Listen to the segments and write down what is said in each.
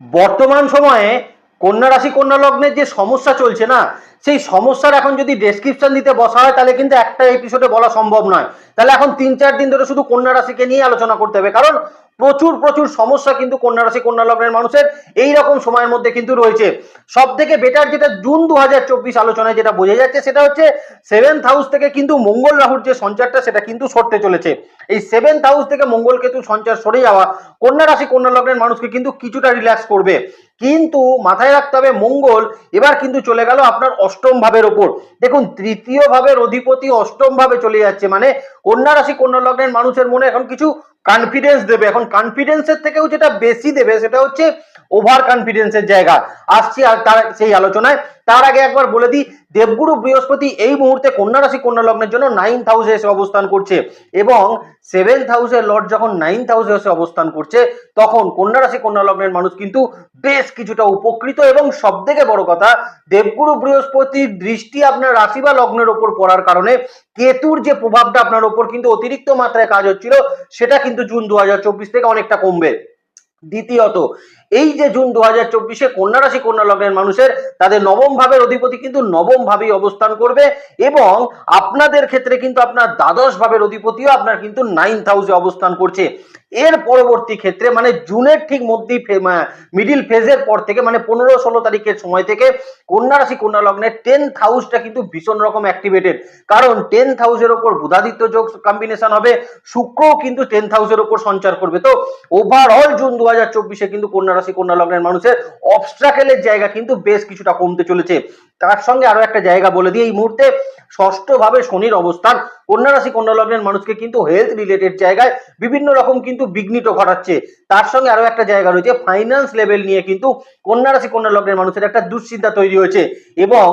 বর্তমান সময়ে কন্যা রাশি, কন্যা লগ্নের যে সমস্যা চলছে না, সেই সমস্যার এখন যদি ডেসক্রিপশন দিতে বসা হয়, তাহলে কিন্তু একটা এপিসোডে বলা সম্ভব নয়। তাহলে এখন তিন চার দিন ধরে শুধু কন্যা রাশিকে নিয়ে আলোচনা করতে হবে। কারণ প্রচুর প্রচুর সমস্যা কিন্তু কন্যা রাশি কন্যা লগ্নের মানুষের এই রকম সময়ের মধ্যে কিন্তু রয়েছে। সব থেকে বেটার যেটা জুন দু হাজার চব্বিশ আলোচনায় যেটা বোঝা যাচ্ছে সেটা হচ্ছে সেভেন্থ হাউস থেকে কিন্তু মঙ্গল রাহুর যে সঞ্চারটা সেটা কিন্তু সরতে চলেছে। এই সেভেন্থ হাউস থেকে মঙ্গল কেতু সঞ্চার সরে যাওয়া কন্যা রাশি কন্যা লগ্নের মানুষকে কিন্তু কিছুটা রিল্যাক্স করবে। কিন্তু মাথায় রাখতে হবে মঙ্গল এবার কিন্তু চলে গেল আপনার অষ্টম ভাবের ওপর। দেখুন, তৃতীয় ভাবের অধিপতি অষ্টম ভাবে চলে যাচ্ছে। মানে কন্যা রাশি কন্যা লগ্নের মানুষের মনে এখন কিছু কনফিডেন্স দেবে। এখন কনফিডেন্সের থেকেও যেটা বেশি দেবে সেটা হচ্ছে ওভার কনফিডেন্সের জায়গা। আসছি আর তার সেই আলোচনায়। তার আগে একবার বলে দিই, দেবগুরু বৃহস্পতি এই মুহূর্তে কন্যা রাশি, কন্যা লগ্নের জন্য নাইন্থ হাউসে এসে অবস্থান করছে এবং সেভেন্থ হাউসের লর্ড যখন নাইন্থ হাউসে এসে অবস্থান করছে, তখন কন্যা রাশি, কন্যা লগ্নের মানুষ কিন্তু বেশ কিছুটা উপকৃত এবং সব থেকে বড় কথা, দেবগুরু বৃহস্পতির দৃষ্টি আপনার রাশি বা লগ্নের ওপর পড়ার কারণে কেতুর যে প্রভাবটা আপনার ওপর কিন্তু অতিরিক্ত মাত্রায় কাজ হচ্ছিল, সেটা কিন্তু জুন দু হাজার চব্বিশ থেকে অনেকটা কমবে। দ্বিতীয়ত এই যে জুন দু হাজার চব্বিশে কন্যা রাশি, কন্যা লগ্নের মানুষের, তাদের নবম ভাবের অধিপতি কিন্তু নবম ভাবেই অবস্থান করবে এবং আপনাদের ক্ষেত্রে কিন্তু আপনার দ্বাদশ ভাবের অধিপতিও আপনার কিন্তু নাইন্থ হাউসে অবস্থান করছে। এর পরবর্তী ক্ষেত্রে মানে জুনের ঠিক মধ্যেই মিডিল ফেজের পর থেকে মানে পনেরো ষোলো তারিখের সময় থেকে কন্যা রাশি, কন্যা লগ্নের টেন্থ হাউসটা কিন্তু ভীষণ রকম অ্যাক্টিভেটেড কারণ টেন্থ হাউসের ওপর বুধাদিত্য যোগ কম্বিনেশন হবে, শুক্রও কিন্তু টেন্থ হাউসের ওপর সঞ্চার করবে। তো ওভারঅল জুন দু হাজার চব্বিশে কিন্তু কন্যা রাশি কন্যা লগ্নের মানুষের অবস্ট্রাকেলের জায়গা কিন্তু বেশ কিছুটা কমতে চলেছে। তার সঙ্গে আরও একটা জায়গা বলে দিয়ে এই মুহূর্তে ষষ্ঠভাবে শনির অবস্থান। কন্যা রাশি কন্যা লগ্নের মানুষকে কিন্তু হেলথ রিলেটেড জায়গায় বিভিন্ন রকম কিন্তু বিঘ্নিত ঘটাচ্ছে। তার সঙ্গে আরও একটা জায়গা রয়েছে ফাইন্যান্স লেভেল নিয়ে কিন্তু কন্যা রাশি কন্যা লগ্নের মানুষের একটা দুশ্চিন্তা তৈরি হয়েছে এবং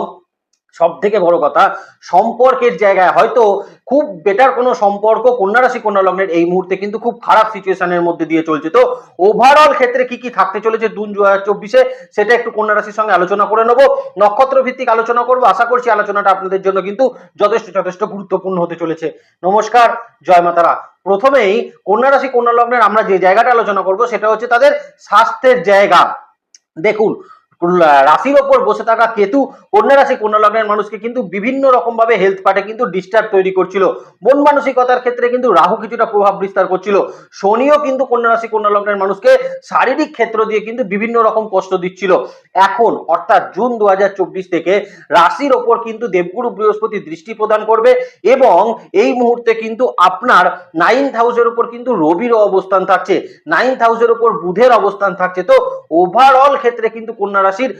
সব থেকে বড় কথা, সম্পর্কের জায়গায় হয়তো খুব বেটার কোনো সম্পর্ক কন্যা রাশি, কন্যা লগ্নের এই মুহূর্তে কিন্তু খুব খারাপ সিচুয়েশনের মধ্যে দিয়ে চলছে। তো ওভারঅল ক্ষেত্রে কি কি থাকতে চলেছে জুন দু হাজার চব্বিশে, সেটা একটু কন্যা রাশির সঙ্গে আলোচনা করে নেব। নক্ষত্র ভিত্তিক আলোচনা করব। আশা করছি আলোচনাটা আপনাদের জন্য কিন্তু যথেষ্ট যথেষ্ট গুরুত্বপূর্ণ হতে চলেছে। নমস্কার, জয় মাতারা। প্রথমেই কন্যা রাশি, কন্যা লগ্নের আমরা যে জায়গাটা আলোচনা করব, সেটা হচ্ছে তাদের স্বাস্থ্যের জায়গা। দেখুন রাশির ওপর বসে থাকা কেতু কন্যা রাশি, কন্যা লগ্নের মানুষকে কিন্তু বিভিন্ন রকম ভাবে হেলথ পার্টে কিন্তু ডিস্টার্ব তৈরি করছিল। মন মানসিকতার ক্ষেত্রে কিন্তু রাহু কিছুটা প্রভাব বিস্তার করছিল। শনিও কিন্তু কন্যা রাশি, কন্যা লগ্নের মানুষকে শারীরিক ক্ষেত্র দিয়ে কিন্তু বিভিন্ন রকম কষ্ট দিচ্ছিল। এখন, অর্থাৎ জুন দু হাজার চব্বিশ থেকে রাশির ওপর কিন্তু দেবগুরু বৃহস্পতি দৃষ্টি প্রদান করবে এবং এই মুহূর্তে কিন্তু আপনার নাইন্থ হাউসের উপর কিন্তু রবিরও অবস্থান থাকছে। নাইন্থ হাউসের উপর বুধের অবস্থান থাকছে। তো ওভারঅল ক্ষেত্রে কিন্তু কন্যা রাশির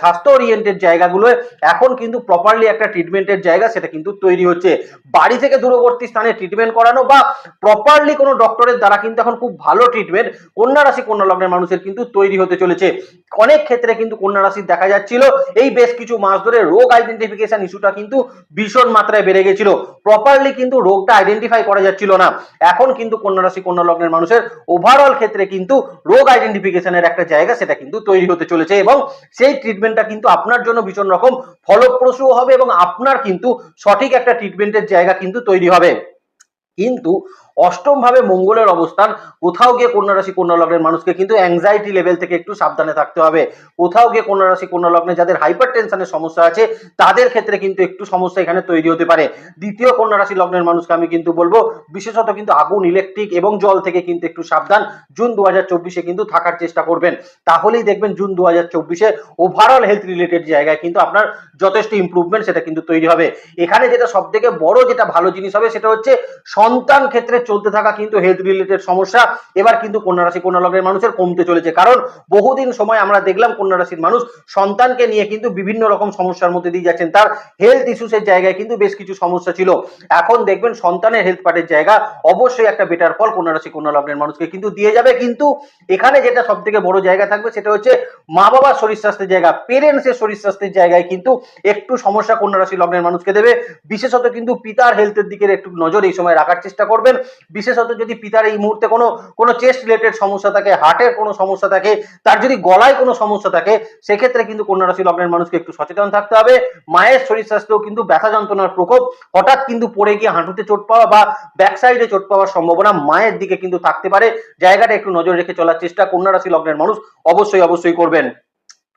স্বাস্থ্য ওরিয়েন্টেড জায়গাগুলো এখন কিন্তু প্রপারলি একটা ট্রিটমেন্টের জায়গা সেটা কিন্তু তৈরি হচ্ছে। বাড়ি থেকে দূরবর্তী স্থানে ট্রিটমেন্ট করানো বা প্রপারলি কোনো ডক্টরের দ্বারা কিন্তু এখন খুব ভালো ট্রিটমেন্ট কন্যা রাশি কন্যা লগ্নের মানুষের কিন্তু তৈরি হতে চলেছে। অনেক ক্ষেত্রে কিন্তু কন্যা রাশির দেখা যাচ্ছিল। এই বেশ কিছু মাস ধরে রোগ আইডেন্টিফিকেশন ইস্যুটা কিন্তু ভীষণ মাত্রায় বেড়ে গেছিল। প্রপারলি কিন্তু রোগটা আইডেন্টিফাই করা যাচ্ছিল না। এখন কিন্তু কন্যা রাশি, কন্যা লগ্নের মানুষের ওভারঅল ক্ষেত্রে কিন্তু রোগ আইডেন্টিফিকেশনের একটা জায়গা সেটা কিন্তু তৈরি হতে চলেছে এবং সেই ট্রিটমেন্টটা কিন্তু আপনার জন্য ভীষণ রকম ফলপ্রসূ হবে এবং আপনার কিন্তু সঠিক একটা ট্রিটমেন্টের জায়গা কিন্তু তৈরি হবে। কিন্তু অষ্টম ভাবে মঙ্গলের অবস্থান। কোথাও গিয়ে কন্যা রাশি কন্যা লগ্নের মানুষকে কিন্তু অ্যাংজাইটি লেভেল থেকে একটু সাবধানে থাকতে হবে। কোথাও গিয়ে কন্যা রাশি কন্যা লগ্নে যাদের হাইপার টেনশনের সমস্যা আছে, তাদের ক্ষেত্রে কিন্তু একটু সমস্যা এখানে তৈরি হতে পারে। দ্বিতীয় কন্যা রাশি লগ্নের মানুষকে আমি কিন্তু বলব, বিশেষত কিন্তু আগুন ইলেকট্রিক এবং জল থেকে কিন্তু একটু সাবধান। জুন দু হাজার চব্বিশে কিন্তু থাকার চেষ্টা করবেন। তাহলেই দেখবেন জুন দু হাজার চব্বিশে ওভারঅল হেলথ রিলেটেড জায়গায় কিন্তু আপনার যথেষ্ট ইমপ্রুভমেন্ট সেটা কিন্তু তৈরি হবে। এখানে যেটা সব থেকে বড় যেটা ভালো জিনিস হবে সেটা হচ্ছে সন্তান ক্ষেত্রে চলতে থাকা কিন্তু হেলথ রিলেটেড সমস্যা। এবার কিন্তু কন্যা রাশি, কন্যা লগ্নের মানুষের কমতে চলেছে। কারণ বহুদিন সময় আমরা দেখলাম কন্যা রাশির মানুষ সন্তানকে নিয়ে কিন্তু বিভিন্ন রকম সমস্যার মধ্যে দিয়ে যাচ্ছেন। তার হেলথ ইস্যুসের জায়গায় কিন্তু বেশ কিছু সমস্যা ছিল। এখন দেখবেন সন্তানের হেলথ পার্টের জায়গা অবশ্যই একটা বেটার ফল কন্যা রাশি, কন্যা লগ্নের মানুষকে কিন্তু দিয়ে যাবে। কিন্তু এখানে যেটা সব থেকে বড় জায়গা থাকবে সেটা হচ্ছে মা বাবার শরীর স্বাস্থ্যের জায়গা। পেরেন্টসের শরীর স্বাস্থ্যের জায়গায় কিন্তু একটু সমস্যা কন্যা রাশি লগ্নের মানুষকে দেবে। বিশেষত কিন্তু পিতার হেলথের দিকে একটু নজর এই সময় রাখার চেষ্টা করবেন। বিশেষত যদি পিতার এই মুহূর্তে কোনো কোনো চেস্ট রিলেটেড সমস্যা থাকে হার্টের কোনো সমস্যা থাকে, তার যদি গলায় কোনো সমস্যা থাকে, সেক্ষেত্রে কিন্তু কন্যা রাশি লগ্নের মানুষকে একটু সচেতন থাকতে হবে। মায়ের শরীর স্বাস্থ্যও কিন্তু ব্যথা যন্ত্রণার প্রকোপ হঠাৎ কিন্তু পড়ে গিয়ে হাঁটুতে চোট পাওয়া বা ব্যাক সাইডে চোট পাওয়ার সম্ভাবনা মায়ের দিকে কিন্তু থাকতে পারে। জায়গাটা একটু নজর রেখে চলার চেষ্টা কন্যা রাশি লগ্নের মানুষ অবশ্যই অবশ্যই করবেন।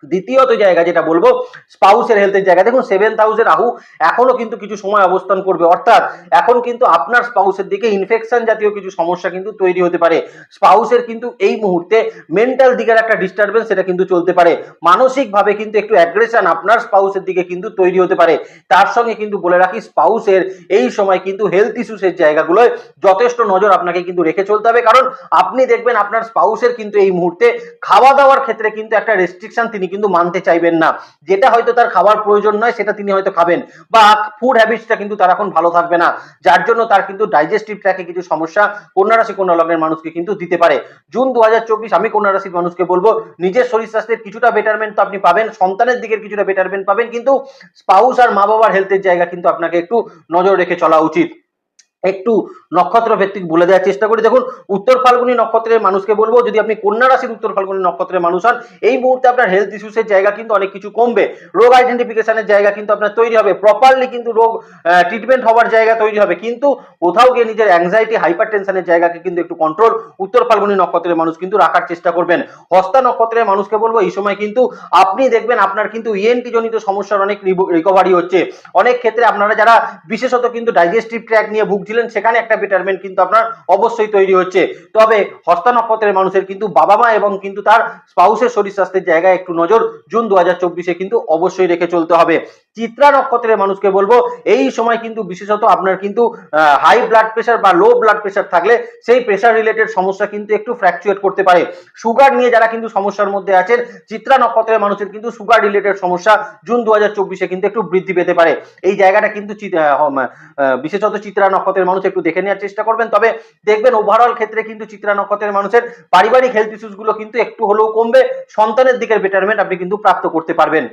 দ্বিতীয়ত জায়গা যেটা বলব, স্পাউসের হেলথের জায়গা। দেখুন সেভেন্থ হাউসের রাহু এখনও কিন্তু কিছু সময় অবস্থান করবে। অর্থাৎ এখন কিন্তু আপনার স্পাউসের দিকে ইনফেকশন জাতীয় কিছু সমস্যা কিন্তু তৈরি হতে পারে। স্পাউসের কিন্তু এই মুহূর্তে মেন্টাল দিকের একটা ডিস্টারবেন্স সেটা কিন্তু চলতে পারে। মানসিকভাবে কিন্তু একটু অ্যাগ্রেশন আপনার স্পাউসের দিকে কিন্তু তৈরি হতে পারে। তার সঙ্গে কিন্তু বলে রাখি, স্পাউসের এই সময় কিন্তু হেলথ ইস্যুসের জায়গাগুলোয় যথেষ্ট নজর আপনাকে কিন্তু রেখে চলতে হবে। কারণ আপনি দেখবেন, আপনার স্পাউসের কিন্তু এই মুহূর্তে খাওয়া দাওয়ার ক্ষেত্রে কিন্তু একটা রেস্ট্রিকশন তিনি কিন্তু মানতে চাইবেন না। যেটা হয়তো তার খাবার প্রয়োজন নয়, সেটা তিনি হয়তো খাবেন। বা ফুড হ্যাবিটসটা কিন্তু তার এখন ভালো থাকবে না। যার জন্য তার কিন্তু ডাইজেস্টিভ ট্র্যাকে কিছু সমস্যা কন্যা রাশি কন্যা লগ্নের মানুষকে কিন্তু দিতে পারে। জুন দু হাজার চব্বিশ, আমি কন্যা রাশির মানুষকে বলব, নিজের শরীর স্বাস্থ্যের কিছুটা বেটারমেন্ট তো আপনি পাবেন, সন্তানের দিকের কিছুটা বেটারমেন্ট পাবেন, কিন্তু স্পাউস আর মা বাবার হেলথের জায়গা কিন্তু আপনাকে একটু নজর রেখে চলা উচিত। একটু নক্ষত্র ভিত্তিক বলে দেওয়ার চেষ্টা করি। দেখুন, উত্তর ফাল্গুনী নক্ষত্রের মানুষকে বলব, যদি আপনি কন্যা রাশির উত্তর ফাল্গুনী নক্ষত্রের মানুষ হন, এই মুহূর্তে আপনার হেলথ ইস্যুসের জায়গা কিন্তু অনেক কিছু কমবে। রোগ আইডেন্টিফিকেশনের জায়গা কিন্তু আপনার তৈরি হবে। প্রপারলি কিন্তু রোগ ট্রিটমেন্ট হওয়ার জায়গা তৈরি হবে। কিন্তু কোথাও গিয়ে নিজের অ্যাংজাইটি হাইপার টেনশনের জায়গাকে কিন্তু একটু কন্ট্রোল উত্তর ফাল্গুনী নক্ষত্রের মানুষ কিন্তু রাখার চেষ্টা করবেন। হস্তা নক্ষত্রের মানুষকে বলব, এই সময় কিন্তু আপনি দেখবেন আপনার কিন্তু ইএনটি জনিত সমস্যার অনেক রিকভারি হচ্ছে। অনেক ক্ষেত্রে আপনারা যারা বিশেষত কিন্তু ডাইজেস্টিভ ট্র্যাক নিয়ে ভুগছিলেন সেখানে একটা বেটারমেন্ট কিন্তু আপনার অবশ্যই তৈরি হচ্ছে। তবে হস্তা নক্ষত্রের মানুষের কিন্তু বাবা মা এবং কিন্তু তার স্পাউসের শরীর স্বাস্থ্যের জায়গায় একটু নজর জুন দু হাজার কিন্তু অবশ্যই রেখে চলতে হবে। চিত্রা নক্ষত্রের মানুষকে বলব, এই সময় কিন্তু বিশেষত আপনার কিন্তু হাই ব্লাড প্রেশার বা লো ব্লাড প্রেশার থাকলে সেই প্রেশার রিলেটেড সমস্যা কিন্তু একটু ফ্র্যাকচুয়েট করতে পারে। সুগার নিয়ে যারা কিন্তু সমস্যার মধ্যে আছেন চিত্রা নক্ষত্রের মানুষের কিন্তু সুগার রিলেটেড সমস্যা জুন দু হাজার চব্বিশে কিন্তু একটু বৃদ্ধি পেতে পারে। এই জায়গাটা কিন্তু বিশেষত চিত্রা নক্ষত্রের মানুষ একটু দেখে নেওয়ার চেষ্টা করবেন। তবে দেখবেন ওভারঅল ক্ষেত্রে কিন্তু চিত্রা নক্ষত্রের মানুষের পারিবারিক হেলথ ইস্যুসগুলো কিন্তু একটু হলেও কমবে, সন্তানের দিকের বেটারমেন্ট আপনি কিন্তু প্রাপ্ত করতে পারবেন।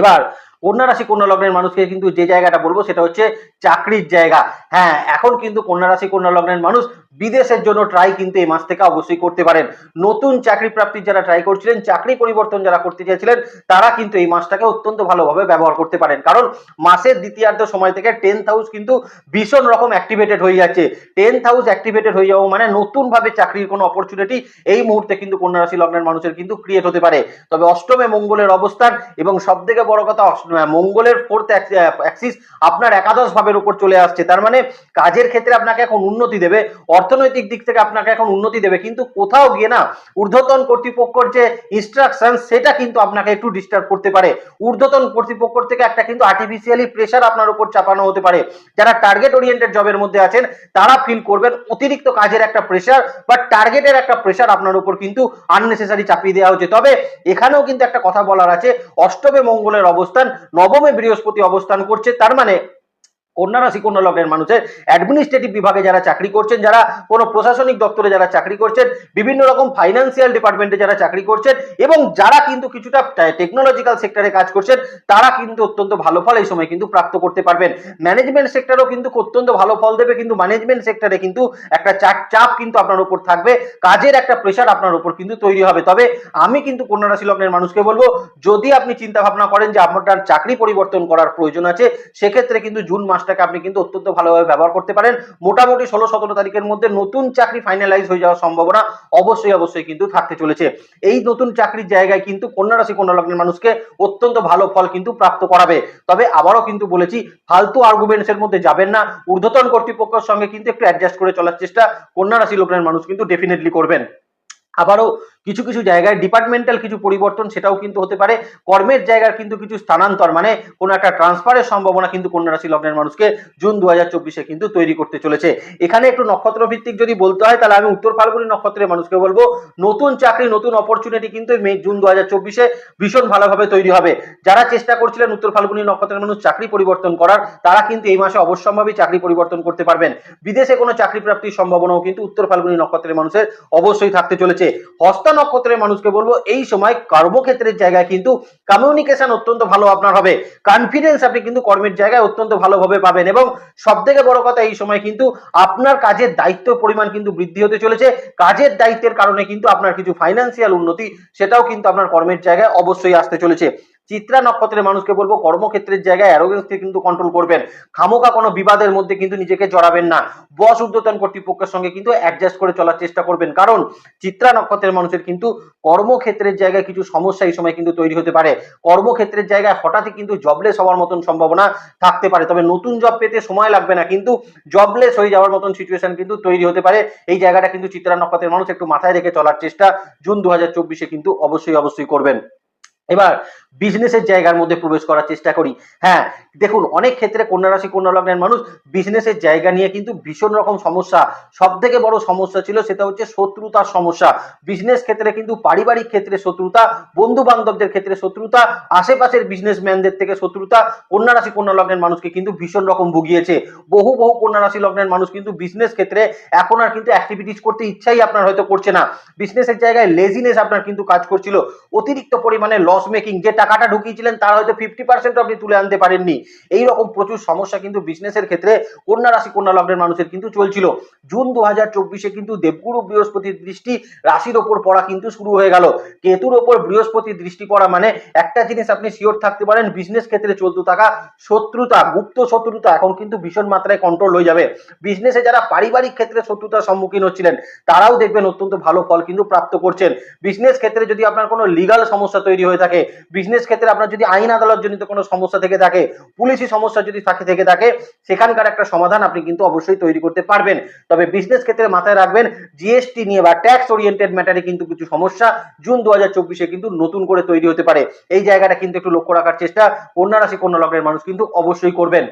এবার কন্যা রাশি কন্যা লগ্নের মানুষকে কিন্তু যে জায়গাটা বলব সেটা হচ্ছে চাকরির জায়গা। হ্যাঁ এখন কিন্তু কন্যা রাশি কন্যা লগ্নের মানুষ বিদেশের জন্য ট্রাই কিন্তু এই মাস থেকে অবশ্যই করতে পারেন। নতুন চাকরি প্রাপ্তির যারা ট্রাই করছিলেন, চাকরি পরিবর্তন যারা করতে চেয়েছিলেন, তারা কিন্তু এই মাসটাকে অত্যন্ত ভালোভাবে ব্যবহার করতে পারেন। কারণ মাসের দ্বিতীয়ার্ধ সময় থেকে টেন্থ হাউস কিন্তু ভীষণ রকম অ্যাক্টিভেটেড হয়ে যাচ্ছে। টেন্থ হাউস অ্যাক্টিভেটেড হয়ে যাওয়া মানে নতুন ভাবে চাকরির কোনো অপরচুনিটি এই মুহূর্তে কিন্তু কন্যা রাশি লগ্নের মানুষের কিন্তু ক্রিয়েট হতে পারে। তবে অষ্টমে মঙ্গলের অবস্থান এবং সব থেকে বড় কথা মঙ্গলের ফোর্থ অ্যাক্সিস আপনার একাদশ ভাবের উপর চলে আসছে। তার মানে কাজের ক্ষেত্রে আপনাকে এখন উন্নতি দেবে, অর্থনৈতিক দিক থেকে আপনাকে এখন উন্নতি দেবে। কিন্তু কোথাও গিয়ে না ঊর্ধ্বতন কর্তৃপক্ষের যে ইনস্ট্রাকশন সেটা কিন্তু আপনাকে একটু ডিস্টার্ব করতে পারে। ঊর্ধ্বতন কর্তৃপক্ষ থেকে একটা কিন্তু আর্টিফিশিয়ালি প্রেশার আপনার উপর চাপানো হতে পারে। যারা টার্গেট ওরিয়েন্টেড জবের মধ্যে আছেন, তারা ফিল করবেন অতিরিক্ত কাজের একটা প্রেশার বা টার্গেটের একটা প্রেশার আপনার উপর কিন্তু আননেসেসারি চাপিয়ে দেওয়া হচ্ছে। তবে এখানেও কিন্তু একটা কথা বলার আছে, অষ্টমে মঙ্গলের অবস্থান নবমে বৃহস্পতি অবস্থান করছে তার মানে কন্যা রাশি কন্যা লগ্নের মানুষের অ্যাডমিনিস্ট্রেটিভ বিভাগে যারা চাকরি করছেন, যারা কোনো প্রশাসনিক দপ্তরে যারা চাকরি করছেন, বিভিন্ন রকম ফাইন্যান্সিয়াল ডিপার্টমেন্টে যারা চাকরি করছেন, এবং যারা কিন্তু কিছুটা টেকনোলজিক্যাল সেক্টরে কাজ করছেন, তারা কিন্তু অত্যন্ত ভালো ফল এই সময় কিন্তু প্রাপ্ত করতে পারবেন। ম্যানেজমেন্ট সেক্টরও কিন্তু অত্যন্ত ভালো ফল দেবে, কিন্তু ম্যানেজমেন্ট সেক্টরে কিন্তু একটা চাপ চাপ কিন্তু আপনার উপর থাকবে, কাজের একটা প্রেশার আপনার উপর কিন্তু তৈরি হবে। তবে আমি কিন্তু কন্যা রাশি লগ্নের মানুষকে বলব, যদি আপনি চিন্তা ভাবনা করেন যে আপনার চাকরি পরিবর্তন করার প্রয়োজন আছে, সেক্ষেত্রে কিন্তু জুন মাসটাকে আপনি কিন্তু অত্যন্ত ভালোভাবে ব্যবহার করতে পারেন। মোটামুটি ষোলো সতেরো তারিখের মধ্যে নতুন চাকরি ফাইনালাইজ হয়ে যাওয়ার সম্ভাবনা অবশ্যই অবশ্যই কিন্তু থাকতে চলেছে। এই নতুন চাকরির জায়গায় কিন্তু কন্যা রাশি, কন্যা লগ্নের মানুষকে অত্যন্ত ভালো ফল কিন্তু প্রাপ্ত করাবে। তবে আবারও কিন্তু বলেছি, ফালতু আর্গুমেন্টস এর মধ্যে যাবেন না। ঊর্ধ্বতন কর্তৃপক্ষের সঙ্গে কিন্তু একটু অ্যাডজাস্ট করে চলার চেষ্টা কন্যা রাশি লগ্নের মানুষ কিন্তু ডেফিনেটলি করবেন। আবারও কিছু কিছু জায়গায় ডিপার্টমেন্টাল কিছু পরিবর্তন সেটাও কিন্তু হতে পারে। কর্মের জায়গার কিন্তু কিছু স্থানান্তর মানে কোনো একটা ট্রান্সফারের সম্ভাবনা কিন্তু কন্যা রাশি লগ্নের মানুষকে জুন দু হাজার চব্বিশে কিন্তু তৈরি করতে চলেছে। এখানে একটু নক্ষত্র ভিত্তিক যদি বলতে হয়, তাহলে আমি উত্তর ফাল্গুনি নক্ষত্রের মানুষকে বলব। নতুন চাকরি, নতুন অপরচুনিটি কিন্তু মে, জুন দু হাজার চব্বিশে ভীষণ ভালোভাবে তৈরি হবে। যারা চেষ্টা করছিলেন উত্তর ফাল্গুনি নক্ষত্রের মানুষ চাকরি পরিবর্তন করার, তারা কিন্তু এই মাসে অবশ্যম্ভাবী চাকরি পরিবর্তন করতে পারবেন। বিদেশে কোনো চাকরি প্রাপ্তির সম্ভাবনাও কিন্তু উত্তর ফাল্গুনি নক্ষত্রের মানুষের অবশ্যই থাকতে চলেছে। হস্তা হস্তা নক্ষত্রের মানুষকে বলব, এই সময় কর্মক্ষেত্রের জায়গায় কিন্তু কমিউনিকেশন অত্যন্ত ভালো আপনার হবে। কনফিডেন্স আপনি কিন্তু কর্মের জায়গায় অত্যন্ত ভালোভাবে পাবেন এবং সব থেকে বড় কথা এই সময় কিন্তু আপনার কাজের দায়িত্ব পরিমাণ কিন্তু বৃদ্ধি হতে চলেছে। কাজের দায়িত্বের কারণে কিন্তু আপনার কিছু ফাইন্যান্সিয়াল উন্নতি, সেটাও কিন্তু আপনার কর্মের জায়গায় অবশ্যই আসতে চলেছে। চিত্রা নক্ষত্রের মানুষকে বলব, কর্মক্ষেত্রের জায়গায় অ্যারোগেন্সকে কিন্তু কন্ট্রোল করবেন। খামোকা কোনো বিবাদের মধ্যে কিন্তু নিজেকে জড়াবেন না। বস ঊর্ধ্বতন কর্তৃপক্ষের সঙ্গে কিন্তু অ্যাডজাস্ট করে চলার চেষ্টা করবেন। কারণ চিত্রা নক্ষত্রের মানুষের কিন্তু কর্মক্ষেত্রের জায়গায় কিছু সমস্যা এই সময় কিন্তু তৈরি হতে পারে। কর্মক্ষেত্রের জায়গায় হঠাৎই কিন্তু জবলেস হওয়ার মতন সম্ভাবনা থাকতে পারে। তবে নতুন জব পেতে সময় লাগবে না, কিন্তু জবলেস হয়ে যাওয়ার মতন সিচুয়েশন কিন্তু তৈরি হতে পারে। এই জায়গাটা কিন্তু চিত্রা নক্ষত্রের মানুষ একটু মাথায় রেখে চলার চেষ্টা জুন দু কিন্তু অবশ্যই অবশ্যই করবেন। এবার বিজনেসের জায়গার মধ্যে প্রবেশ করার চেষ্টা করি। হ্যাঁ দেখুন, অনেক ক্ষেত্রে কন্যা রাশি কন্যা লগ্নের মানুষ বিজনেসের জায়গা নিয়ে কিন্তু ভীষণ রকম সমস্যা। সব থেকে বড় সমস্যা ছিল সেটা হচ্ছে শত্রুতার সমস্যা। বিজনেস ক্ষেত্রে কিন্তু পারিবারিক ক্ষেত্রে শত্রুতা বন্ধু বান্ধবদের ক্ষেত্রে শত্রুতা, আশেপাশের বিজনেসম্যানদের থেকে শত্রুতা কন্যা রাশি কন্যা লগ্নের মানুষকে কিন্তু ভীষণ রকম ভুগিয়েছে। বহু বহু কন্যা রাশি লগ্নের মানুষ কিন্তু বিজনেস ক্ষেত্রে এখন আর কিন্তু অ্যাক্টিভিটিস করতে ইচ্ছাই আপনার হয়তো করছে না। বিজনেসের জায়গায় লেজিনেস আপনার কিন্তু কাজ করছিল। অতিরিক্ত পরিমাণে লস মেকিং যে টাকাটা ঢুকিয়েছিলেন, তার হয়তো ফিফটি পার্সেন্ট আপনি তুলে আনতে পারেননি। এই রকম প্রচুর সমস্যা কিন্তু বিজনেসের ক্ষেত্রে কন্যা রাশি, কন্যা লগ্নের মানুষের কিন্তু চলছিল। জুন দু হাজার চব্বিশে কিন্তু দেবগুরু বৃহস্পতির দৃষ্টি রাশির ওপর পড়া কিন্তু শুরু হয়ে গেল। কেতুর ওপর বৃহস্পতির দৃষ্টি পড়া মানে একটা জিনিস আপনি শিওর থাকতে পারেন বিজনেস ক্ষেত্রে চলতে থাকা শত্রুতা, গুপ্ত শত্রুতা এখন কিন্তু ভীষণ মাত্রায় কন্ট্রোল হয়ে যাবে। বিজনেসে যারা পারিবারিক ক্ষেত্রে শত্রুতার সম্মুখীন হচ্ছিলেন, তারাও দেখবেন অত্যন্ত ভালো ফল কিন্তু প্রাপ্ত করছেন। বিজনেস ক্ষেত্রে যদি আপনার কোনো লিগাল সমস্যা তৈরি হয়ে থাকে বিজনেস ক্ষেত্রে আপনার যদি আইন আদালত জনিত কোনো সমস্যা থেকে থাকে, পুলিশি সমস্যা যদি থাকে, থেকে থাকে, সেখানকার একটা সমাধান আপনি কিন্তু অবশ্যই তৈরি করতে পারবেন। তবে বিজনেস ক্ষেত্রে মাথায় রাখবেন জিএসটি নিয়ে বা ট্যাক্স ওরিয়েন্টেড ম্যাটারে কিন্তু কিছু সমস্যা জুন দু হাজার চব্বিশে কিন্তু নতুন করে তৈরি হতে পারে। এই জায়গাটা কিন্তু একটু লক্ষ্য রাখার চেষ্টা কন্যা রাশি কন্যা লগ্নের মানুষ কিন্তু অবশ্যই করবেন।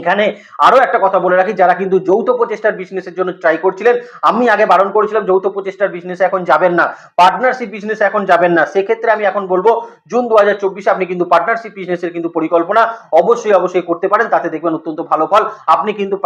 এখানে আরও একটা কথা বলে রাখি, যারা কিন্তু যৌথ প্রচেষ্টার বিজনেসের জন্য ট্রাই করছিলেন, আমি আগে বারণ করেছিলাম যৌথ প্রচেষ্টার বিজনেসে এখন যাবেন না পার্টনারশিপ বিজনেসে এখন যাবেন না। সেক্ষেত্রে আমি এখন বলব, জুন দু হাজার চব্বিশে আপনি কিন্তু পার্টনারশিপ বিজনেসের কিন্তু পরিকল্পনা অবশ্যই অবশ্যই করতে পারেন, তাতে দেখবেন অত্যন্ত ভালো ফল আপনি কিন্তু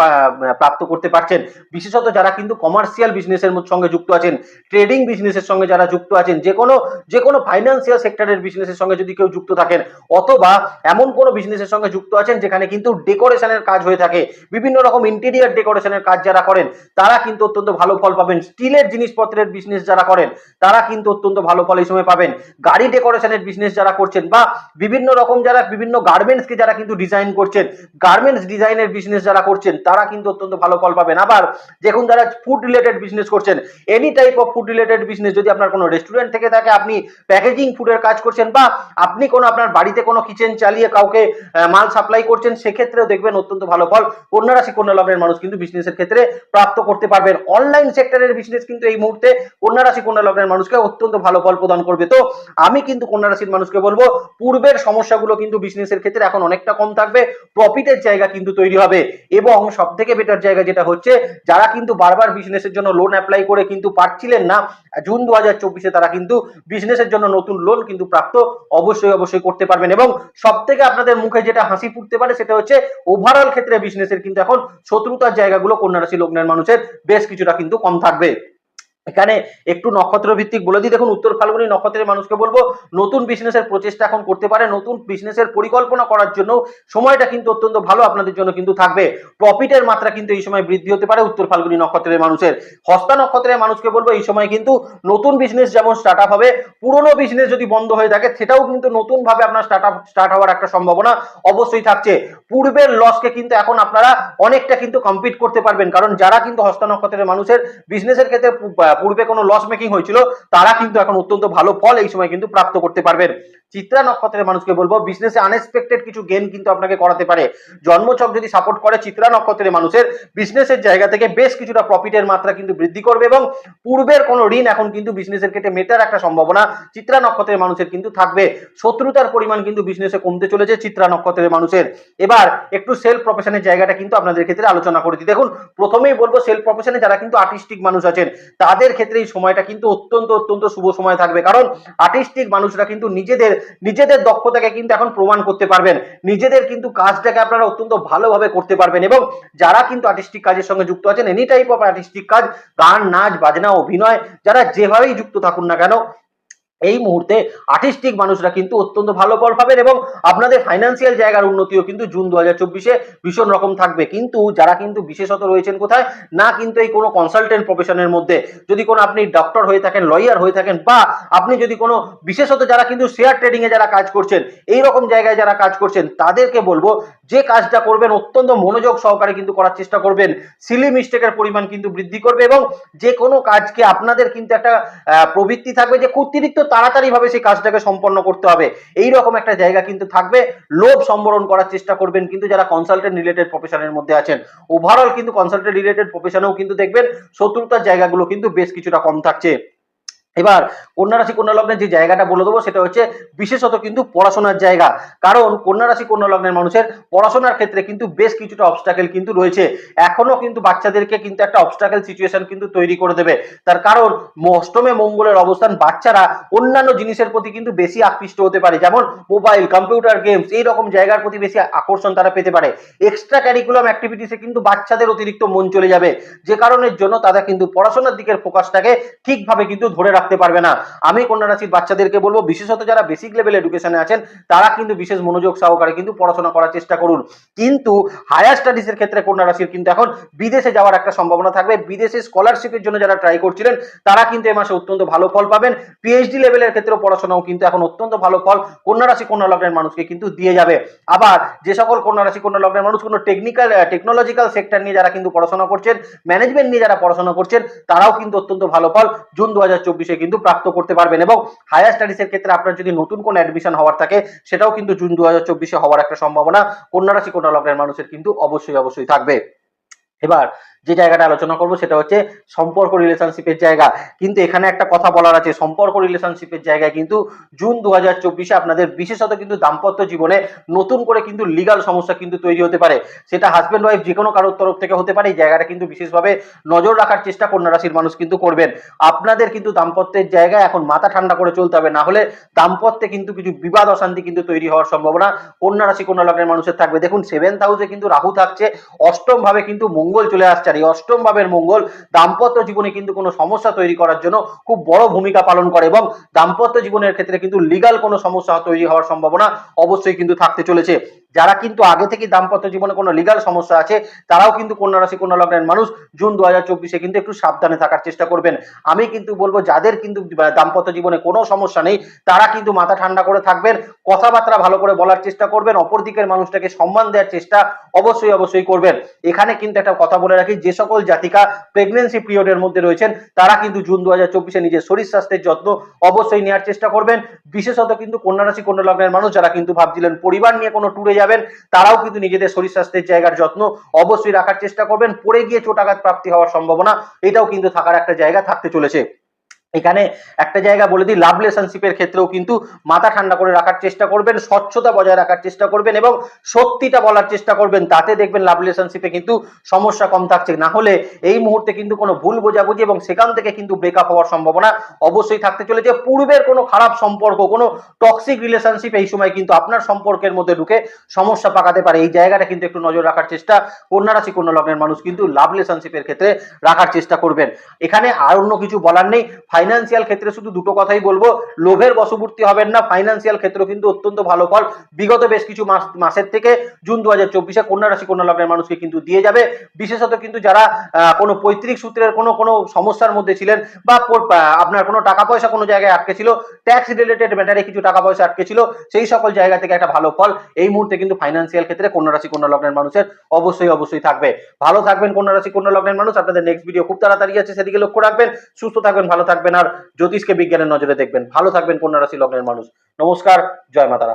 প্রাপ্ত করতে পারছেন। বিশেষত যারা কিন্তু কমার্শিয়াল বিজনেসের সঙ্গে যুক্ত আছেন ট্রেডিং বিজনেসের সঙ্গে যারা যুক্ত আছেন, যে কোনো যে কোনো ফাইন্যান্সিয়াল সেক্টরের বিজনেসের সঙ্গে যদি কেউ যুক্ত থাকেন, অথবা এমন কোনো বিজনেসের সঙ্গে যুক্ত আছেন, যেখানে কিন্তু ডেকোরেশনের কাজ হয়ে থাকে। বিভিন্ন রকম ইন্টেরিয়ার ডেকোরেশনের কাজ যারা করেন, তারা কিন্তু অত্যন্ত ভালো ফল পাবেন। স্টিলের জিনিসপত্রের বিজনেস যারা করেন, তারা কিন্তু অত্যন্ত ভালো ফল এই সময় পাবেন। গাড়ি ডেকোরেশনের বিজনেস যারা করছেন বা বিভিন্ন রকম যারা, বিভিন্ন গার্মেন্টসকে যারা কিন্তু ডিজাইন করছেন গার্মেন্টস ডিজাইনের বিজনেস যারা করছেন, তারা কিন্তু অত্যন্ত ভালো ফল পাবেন। আবার দেখুন যারা ফুড রিলেটেড বিজনেস করছেন any type of food related business যদি আপনার কোনো রেস্টুরেন্ট থেকে থাকে, আপনি প্যাকেজিং ফুডের কাজ করছেন বা আপনি কোনো আপনার বাড়িতে কোনো কিচেন চালিয়ে কাউকে মাল সাপ্লাই করছেন, সেক্ষেত্রেও দেখবেন অত্যন্ত ভালো ফল। কন্যা রাশি কন্যা লগ্নের মানুষ কিন্তু বিজনেসের ক্ষেত্রে প্রাপ্ত করতে পারবেন। অনলাইন সেক্টরের বিজনেস কিন্তু এই মুহূর্তে কন্যা রাশি কন্যা লগ্নের মানুষকে অত্যন্ত ভালো ফল প্রদান করবে। তো আমি কিন্তু কন্যা রাশির মানুষকে বলব, পূর্বের সমস্যাগুলো কিন্তু বিজনেসের ক্ষেত্রে এখন অনেকটা কম থাকবে প্রফিটের জায়গা কিন্তু তৈরি হবে। এবং সব থেকে বেটার জায়গা যেটা হচ্ছে, যারা কিন্তু বারবার বিজনেসের জন্য লোন অ্যাপ্লাই করে কিন্তু পারছিলেন না, জুন দু হাজার চব্বিশে তারা কিন্তু বিজনেসের জন্য নতুন লোন কিন্তু প্রাপ্ত অবশ্যই অবশ্যই করতে পারবেন। এবং সব থেকে আপনাদের মুখে যেটা হাসি ফুটতে পারে সেটা হচ্ছে ওভারঅল ক্ষেত্রে বিজনেসের কিন্তু এখন শত্রুতার জায়গাগুলো কন্যা রাশি লগ্নের মানুষের বেশ কিছুটা কিন্তু কম থাকবে। এখানে একটু নক্ষত্র ভিত্তিক বলে দিই, দেখুন উত্তর ফাল্গুনি নক্ষত্রের মানুষকে বলব, নতুন বিজনেসের প্রচেষ্টা এখন করতে পারে, নতুন বিজনেসের পরিকল্পনা করার জন্য সময়টা কিন্তু অত্যন্ত ভালো আপনাদের জন্য কিন্তু থাকবে। প্রফিটের মাত্রা কিন্তু এই সময় বৃদ্ধি হতে পারে উত্তর ফাল্গুনি নক্ষত্রের মানুষের। হস্তা নক্ষত্রের মানুষকে বলব, এই সময় কিন্তু নতুন বিজনেস যেমন স্টার্ট আপ হবে, পুরনো বিজনেস যদি বন্ধ হয়ে থাকে, সেটাও কিন্তু নতুন ভাবে আপনার স্টার্ট আপ স্টার্ট হওয়ার একটা সম্ভাবনা অবশ্যই থাকছে। পূর্বের লসকে কিন্তু এখন আপনারা অনেকটা কিন্তু কমপ্লিট করতে পারবেন। কারণ যারা কিন্তু হস্ত নক্ষত্রের মানুষের বিজনেসের ক্ষেত্রে পূর্বে কোনো লস মেকিং হয়েছিল, তারা কিন্তু এখন অত্যন্ত ভালো ফল এই সময় কিন্তু প্রাপ্ত করতে পারবেন। চিত্রা নক্ষত্রের মানুষকে বলব বিজনেসে আনএক্সপেক্টেড কিছু গেন কিন্তু আপনাকে করাতে পারে। জন্মছক যদি সাপোর্ট করে চিত্রা নক্ষত্রের মানুষের বিজনেসের জায়গা থেকে বেশ কিছুটা প্রফিটের মাত্রা কিন্তু বৃদ্ধি করবে এবং পূর্বের কোনো ঋণ এখন কিন্তু বিজনেসের ক্ষেত্রে মেটার একটা সম্ভাবনা চিত্রা নক্ষত্রের মানুষের কিন্তু থাকবে। শত্রুতার পরিমাণ কিন্তু বিজনেসে কমতে চলেছে চিত্রা নক্ষত্রের মানুষের। এবার একটু সেলফ প্রফেশনের জায়গাটা কিন্তু আপনাদের ক্ষেত্রে আলোচনা করে দিই। দেখুন, প্রথমেই বলব সেলফ প্রফেশনে যারা কিন্তু আর্টিস্টিক মানুষ আছেন, তাদের ক্ষেত্রে এই সময়টা কিন্তু অত্যন্ত অত্যন্ত শুভ সময় থাকবে। কারণ আর্টিস্টিক মানুষরা কিন্তু নিজেদের নিজেদের দক্ষতাকে কিন্তু এখন প্রমাণ করতে পারবেন। নিজেদের কিন্তু কাজটাকে আপনারা অত্যন্ত ভালোভাবে করতে পারবেন এবং যারা কিন্তু আর্টিস্টিক কাজের সঙ্গে যুক্ত আছেন এনি টাইপ অফ আর্টিস্টিক কাজ, গান, নাচ, বাজনা, অভিনয়, যারা যেভাবেই যুক্ত থাকুন না কেন এই মুহূর্তে আর্টিস্টিক মানুষরা কিন্তু অত্যন্ত ভালো ফল পাবেন এবং আপনাদের ফাইন্যান্সিয়াল জায়গার উন্নতিও কিন্তু জুন দু হাজার চব্বিশে ভীষণ রকম থাকবে। কিন্তু যারা কিন্তু বিশেষত রয়েছেন কোথায়, না কিন্তু এই কোনো কনসালটেন্ট প্রফেশনের মধ্যে। যদি কোনো আপনি ডক্টর হয়ে থাকেন লয়ার হয়ে থাকেন বা আপনি যদি কোনো বিশেষত যারা কিন্তু শেয়ার ট্রেডিংয়ে যারা কাজ করছেন, এই রকম জায়গায় যারা কাজ করছেন, তাদেরকে বলব যে কাজটা করবেন, অত্যন্ত মনোযোগ সহকারে কিন্তু করার চেষ্টা করবেন। সিলি মিস্টেকের পরিমাণ কিন্তু বৃদ্ধি করবে এবং যে কোনো কাজকে আপনাদের কিন্তু একটা প্রবৃত্তি থাকবে যে অতিরিক্ত তাড়াতাড়ি ভাবে সেই কাজটাকে সম্পন্ন করতে হবে। এই রকম একটা জায়গা কিন্তু থাকবে। লোভ সম্বরণ করার চেষ্টা করবেন কিন্তু যারা কনসালটেন্ট রিলেটেড প্রফেশনের মধ্যে আছেন। ওভারঅল কিন্তু কনসালটেন্ট রিলেটেড প্রফেশনেও কিন্তু দেখবেন শত্রুতার জায়গাগুলো কিন্তু বেশ কিছুটা কম থাকছে। এবার কন্যা রাশি, কন্যা লগ্নের যে জায়গাটা বলে দেবো, সেটা হচ্ছে বিশেষত কিন্তু পড়াশোনার জায়গা। কারণ কন্যা রাশি, কন্যা লগ্নের মানুষের পড়াশোনার ক্ষেত্রে কিন্তু বেশ কিছুটা অবস্টাকেল কিন্তু রয়েছে। এখনও কিন্তু বাচ্চাদেরকে কিন্তু একটা অবস্টাকেল সিচুয়েশন কিন্তু তৈরি করে দেবে। তার কারণ অষ্টমে মঙ্গলের অবস্থান বাচ্চারা অন্যান্য জিনিসের প্রতি কিন্তু বেশি আকৃষ্ট হতে পারে। যেমন মোবাইল কম্পিউটার গেমস এই রকম জায়গার প্রতি বেশি আকর্ষণ তারা পেতে পারে। এক্সট্রা ক্যারিকুলাম অ্যাক্টিভিটিসে কিন্তু বাচ্চাদের অতিরিক্ত মন চলে যাবে। যে কারণের জন্য তারা কিন্তু পড়াশোনার দিকের ফোকাসটাকে ঠিকভাবে কিন্তু ধরে রাখতে পারবে না। আমি কন্যা রাশির বাচ্চাদেরকে বলব, বিশেষত যারা বেসিক লেভেল এডুকেশনে আছেন, তারা কিন্তু বিশেষ মনোযোগ সহকারে কিন্তু পড়াশোনা করার চেষ্টা করুন। কিন্তু হায়ার স্টাডিজের ক্ষেত্রে কন্যা রাশির কিন্তু এখন বিদেশে যাওয়ার একটা সম্ভাবনা থাকবে। বিদেশে স্কলারশিপের জন্য যারা ট্রাই করছিলেন, তারা কিন্তু এ মাসে অত্যন্ত ভালো ফল পাবেন। পিএইচডি লেভেলের ক্ষেত্রেও পড়াশোনাও কিন্তু এখন অত্যন্ত ভালো ফল। কন্যা রাশি কন্যা লগ্নের মানুষকে কিন্তু দিয়ে যাবে। আবার যে সকল কন্যা রাশি কন্যা লগ্নের মানুষ, কোনো টেকনিক্যাল টেকনোলজিক্যাল সেক্টর নিয়ে যারা কিন্তু পড়াশোনা করছেন ম্যানেজমেন্ট নিয়ে যারা পড়াশোনা করছেন, তারাও কিন্তু অত্যন্ত ভালো ফল। জুন দু হাজার চব্বিশ চব্বিশে কিন্তু প্রাপ্ত করতে পারবেন এবং হায়ার স্টাডিজের ক্ষেত্রে আপনার যদি নতুন কোনো অ্যাডমিশন হওয়ার থাকে, সেটাও কিন্তু জুন দু হাজার চব্বিশে হওয়ার একটা সম্ভাবনা। কন্যা রাশি কন্যা লগ্নের মানুষের কিন্তু অবশ্যই অবশ্যই থাকবে। এবার যে জায়গাটা আলোচনা করব সেটা হচ্ছে সম্পর্ক রিলেশনশিপের জায়গা। কিন্তু এখানে একটা কথা বলার আছে, সম্পর্ক রিলেশনশিপের জায়গায় কিন্তু জুন দু হাজার আপনাদের বিশেষত কিন্তু দাম্পত্য জীবনে নতুন করে কিন্তু লিগাল সমস্যা কিন্তু তৈরি হতে পারে। সেটা হাজব্যান্ড ওয়াইফ যে কোনো কারোর তরফ থেকে হতে পারে, এই জায়গাটা কিন্তু বিশেষভাবে নজর রাখার চেষ্টা কন্যা রাশির মানুষ কিন্তু করবেন। আপনাদের কিন্তু দাম্পত্যের জায়গায় এখন মাথা ঠান্ডা করে চলতে হবে, না হলে দাম্পত্যে কিন্তু কিছু বিবাদ অশান্তি কিন্তু তৈরি হওয়ার সম্ভাবনা কন্যা রাশি, কন্যা লগ্নের মানুষের থাকবে। দেখুন সেভেন্থ হাউসে কিন্তু রাহু থাকছে, অষ্টম ভাবে কিন্তু মঙ্গল চলে আসছে। এই অষ্টম ভাবের মঙ্গল, দাম্পত্য জীবনে কিন্তু কোনো সমস্যা তৈরি করার জন্য খুব বড় ভূমিকা পালন করে এবং দাম্পত্য জীবনের ক্ষেত্রে কিন্তু লিগাল কোনো সমস্যা তৈরি হওয়ার সম্ভাবনা অবশ্যই কিন্তু থাকতে চলেছে। যারা কিন্তু আগে থেকে দাম্পত্য জীবনে কোনো লিগাল সমস্যা আছে, তারাও কিন্তু কন্যা রাশি, কন্যা লগ্নের মানুষ জুন দু হাজার চব্বিশে কিন্তু একটু সাবধানে থাকার চেষ্টা করবেন। আমি কিন্তু বলব, যাদের কিন্তু দাম্পত্য জীবনে কোনো সমস্যা নেই, তারা কিন্তু মাথা ঠান্ডা করে থাকবেন, কথাবার্তা ভালো করে বলার চেষ্টা করবেন অপর দিকের মানুষটাকে সম্মান দেওয়ার চেষ্টা অবশ্যই অবশ্যই করবেন। এখানে কিন্তু একটা কথা বলে রাখি, যে সকল জাতিকা প্রেগনেন্সি পিরিয়ডের মধ্যে রয়েছেন, তারা কিন্তু জুন দু হাজার চব্বিশে নিজের শরীর স্বাস্থ্যের যত্ন অবশ্যই নেওয়ার চেষ্টা করবেন। বিশেষত কিন্তু কন্যা রাশি, কন্যা লগ্নের মানুষ যারা কিন্তু ভাবছিলেন পরিবার নিয়ে কোনো ট্যুরে যাবেন, তারাও কিন্তু নিজেদের শরীর স্বাস্থ্যের জায়গার যত্ন অবশ্যই রাখার চেষ্টা করবেন। পড়ে গিয়ে চোটাঘাত প্রাপ্তি হওয়ার সম্ভাবনা, এটাও কিন্তু থাকার একটা জায়গা থাকতে চলেছে। এখানে একটা জায়গা বলে দিই লাভ রিলেশনশিপের ক্ষেত্রেও কিন্তু মাথা ঠান্ডা করে রাখার চেষ্টা করবেন, স্বচ্ছতা বজায় রাখার চেষ্টা করবেন এবং সত্যিটা বলার চেষ্টা করবেন, তাতে দেখবেন লাভ রিলেশনশিপে কিন্তু সমস্যা কম থাকছে। না হলে এই মুহূর্তে কিন্তু কোনো ভুল বোঝাবুঝি এবং সেখান থেকে কিন্তু ব্রেকআপ হওয়ার সম্ভাবনা অবশ্যই থাকতে চলেছে। পূর্বের কোনো খারাপ সম্পর্ক, কোনো টক্সিক রিলেশনশিপ এই সময় কিন্তু আপনার সম্পর্কের মধ্যে ঢুকে সমস্যা পাকাতে পারে। এই জায়গাটা কিন্তু একটু নজর রাখার চেষ্টা কন্যা রাশি কন্যা লগ্নের মানুষ কিন্তু লাভ রিলেশনশিপের ক্ষেত্রে রাখার চেষ্টা করবেন। এখানে আর অন্য কিছু বলার নেই। ফাইন্যান্সিয়াল ক্ষেত্রে শুধু দুটো কথাই বলব, লোভের বশবর্তী হবেন না ফাইন্যান্সিয়াল ক্ষেত্রে কিন্তু অত্যন্ত ভালো ফল। বিগত বেশ কিছু মাস, মাসের থেকে জুন দু হাজার চব্বিশে কন্যা রাশি, কন্যা লগ্নের মানুষকে কিন্তু দিয়ে যাবে। বিশেষত কিন্তু যারা কোনো পৈতৃক সূত্রের কোনো কোনো সমস্যার মধ্যে ছিলেন বা আপনার কোনো টাকা পয়সা কোনো জায়গায় আটকে ছিল ট্যাক্স রিলেটেড ম্যাটারে কিছু টাকা পয়সা আটকে ছিল, সেই সকল জায়গা থেকে একটা ভালো ফল। এই মুহূর্তে কিন্তু ফাইন্যান্সিয়াল ক্ষেত্রে কন্যা রাশি, কন্যা লগ্নের মানুষের অবশ্যই অবশ্যই থাকবে। ভালো থাকবেন কন্যা রাশি, কন্যা লগ্নের মানুষ। আপনাদের নেক্সট ভিডিও খুব তাড়াতাড়ি আছে, সেদিকে লক্ষ্য রাখবেন। সুস্থ থাকবেন, ভালো থাকবেন আর জ্যোতিষকে বিজ্ঞানের নজরে দেখবেন। ভালো থাকবেন কন্যা রাশি লগ্নের মানুষ। নমস্কার, জয় মাতারা।